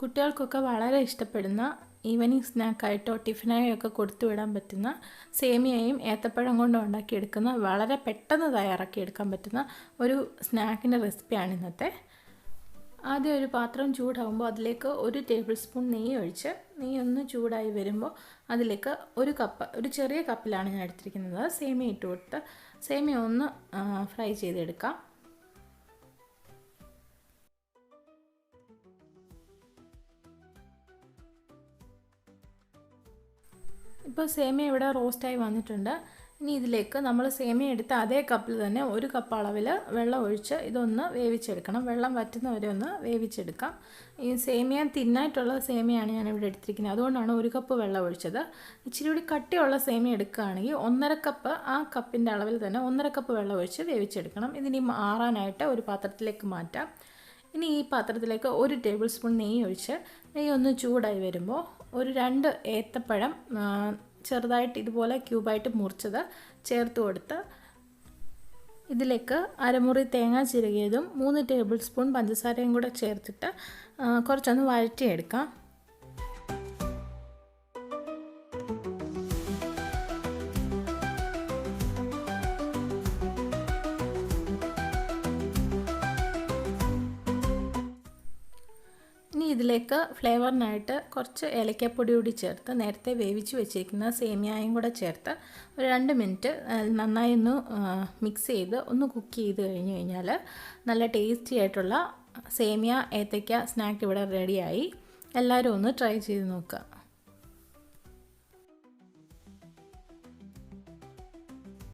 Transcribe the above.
കുട്ടികൾക്കൊക്കെ വളരെ ഇഷ്ടപ്പെടുന്ന ഈവനിങ് സ്നാക്കായിട്ടോ ടിഫിനായോ ഒക്കെ കൊടുത്തു വിടാൻ പറ്റുന്ന സേമിയയും ഏത്തപ്പഴം കൊണ്ടും ഉണ്ടാക്കിയെടുക്കുന്ന വളരെ പെട്ടെന്ന് തയ്യാറാക്കിയെടുക്കാൻ പറ്റുന്ന ഒരു സ്നാക്കിന്റെ റെസിപ്പിയാണ് ഇന്നത്തെ. ആദ്യം ഒരു പാത്രം ചൂടാകുമ്പോൾ അതിലേക്ക് ഒരു ടേബിൾ സ്പൂൺ നെയ്യ് ഒഴിച്ച് നെയ്യ് ഒന്ന് ചൂടായി വരുമ്പോൾ അതിലേക്ക് ഒരു കപ്പ് ഒരു ചെറിയ കപ്പിലാണ് ഞാൻ എടുത്തിരിക്കുന്നത്. സേമിയ ഇട്ട് കൊടുത്ത് സേമിയ ഒന്ന് ഫ്രൈ ചെയ്തെടുക്കാം. ഇപ്പോൾ സേമിയ ഇവിടെ റോസ്റ്റായി വന്നിട്ടുണ്ട്. ഇനി ഇതിലേക്ക് നമ്മൾ സേമിയ എടുത്ത അതേ കപ്പിൽ തന്നെ ഒരു കപ്പ് അളവിൽ വെള്ളം ഒഴിച്ച് ഇതൊന്ന് വേവിച്ചെടുക്കണം. വെള്ളം വറ്റുന്നവരെ ഒന്ന് വേവിച്ചെടുക്കാം. ഈ സേമിയ തിന്നായിട്ടുള്ള സേമിയാണ് ഞാൻ ഇവിടെ എടുത്തിരിക്കുന്നത്. അതുകൊണ്ടാണ് ഒരു കപ്പ് വെള്ളം ഒഴിച്ചത്. ഇച്ചിരി കൂടി കട്ടിയുള്ള സേമിയ എടുക്കുകയാണെങ്കിൽ ഒന്നര കപ്പ് ആ കപ്പിന്റെ അളവിൽ തന്നെ ഒന്നര കപ്പ് വെള്ളം ഒഴിച്ച് വേവിച്ചെടുക്കണം. ഇതിനി മാറാനായിട്ട് ഒരു പാത്രത്തിലേക്ക് മാറ്റാം. ഇനി ഈ പാത്രത്തിലേക്ക് ഒരു ടേബിൾ സ്പൂൺ നെയ്യ് ഒഴിച്ച് നെയ്യ് ഒന്ന് ചൂടായി വരുമ്പോൾ ഒരു രണ്ട് ഏത്തപ്പഴം ചെറുതായിട്ട് ഇതുപോലെ ക്യൂബായിട്ട് മുറിച്ചത് ചേർത്ത് കൊടുത്ത് ഇതിലേക്ക് അരമുറി തേങ്ങ ചിരകിയതും മൂന്ന് ടേബിൾ സ്പൂൺ പഞ്ചസാരയും കൂടെ ചേർത്തിട്ട് കുറച്ചൊന്ന് വഴറ്റിയെടുക്കാം. ഇതിലേക്ക് ഫ്ലേവറിനായിട്ട് കുറച്ച് ഏലക്കപ്പൊടി കൂടി ചേർത്ത് നേരത്തെ വേവിച്ച് വെച്ചിരിക്കുന്ന സേമിയായും കൂടെ ചേർത്ത് ഒരു രണ്ട് മിനിറ്റ് നന്നായി ഒന്ന് മിക്സ് ചെയ്ത് ഒന്ന് കുക്ക് ചെയ്ത് കഴിഞ്ഞ് കഴിഞ്ഞാൽ നല്ല ടേസ്റ്റി ആയിട്ടുള്ള സേമിയ ഏത്തയ്ക്ക സ്നാക്ക് ഇവിടെ റെഡിയായി എല്ലാവരും ഒന്ന് ട്രൈ ചെയ്ത് നോക്കുക.